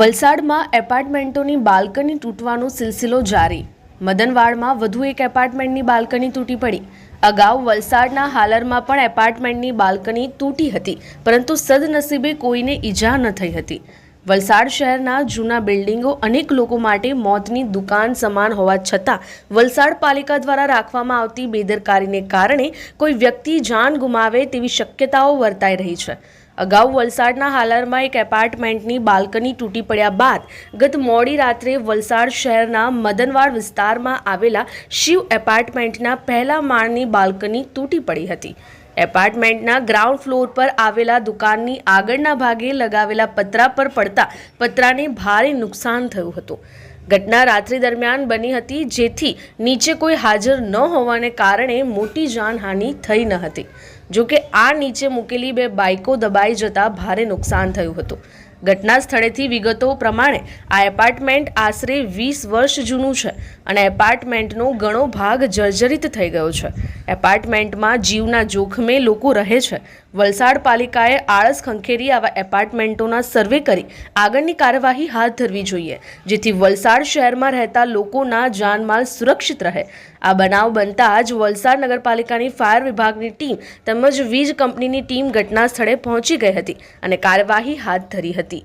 વલસાડમાં એપાર્ટમેન્ટોની બાલ્કની તૂટવાનો સિલસિલો જારી. મદનવાડમાં વધુ એક એપાર્ટમેન્ટની બાલ્કની તૂટી પડી. અગાઉ વલસાડના હાલરમાં પણ એપાર્ટમેન્ટની બાલ્કની તૂટી હતી, પરંતુ સદનસીબે કોઈને ઈજા ન થઈ હતી. વલસાડ શહેરના જૂના બિલ્ડિંગો અનેક લોકો માટે મોતની દુકાન સમાન હોવા છતાં વલસાડ પાલિકા દ્વારા રાખવામાં આવતી બેદરકારીને કારણે કોઈ વ્યક્તિ જાન ગુમાવે તેવી શક્યતાઓ વર્તાઈ રહી છે. અગાઉ વલસાડના હાલારમાં એક એપાર્ટમેન્ટની બાલ્કની તૂટી પડ્યા બાદ ગત મોડી રાત્રે વલસાડ શહેરના મદનવાડ વિસ્તારમાં આવેલા શિવ એપાર્ટમેન્ટના પહેલા માળની બાલ્કની તૂટી પડી હતી. એપાર્ટમેન્ટના ગ્રાઉન્ડ ફ્લોર પર આવેલા દુકાનની આગળના ભાગે લગાવેલા પતરા પર પડતા પતરાને ભારે નુકસાન થયું હતું. ઘટના રાત્રિ દરમિયાન બની હતી, જેથી નીચે કોઈ હાજર ન હોવાને કારણે મોટી જાનહાનિ થઈ ન હતી. જોકે આ નીચે મૂકેલી બે બાઇકો દબાઈ જતા ભારે નુકસાન થયું હતું. ઘટના સ્થળેથી વિગતો પ્રમાણે આ એપાર્ટમેન્ટ આશરે વીસ વર્ષ જૂનું છે અને એપાર્ટમેન્ટનો ઘણો ભાગ જર્જરિત થઈ ગયો છે. એપાર્ટમેન્ટમાં જીવના જોખમે લોકો રહે છે. વલસાડ પાલિકાએ આળસ ખંખેરી આવા એપાર્ટમેન્ટોના સર્વે કરી આગળની કાર્યવાહી હાથ ધરવી જોઈએ, જેથી વલસાડ શહેરમાં રહેતા લોકોના જાનમાલ સુરક્ષિત રહે. આ બનાવ બનતા જ વલસાડ નગરપાલિકાની ફાયર વિભાગની ટીમ તેમજ વીજ કંપનીની ટીમ ઘટના સ્થળે પહોંચી ગઈ હતી અને કાર્યવાહી હાથ ધરી હતી.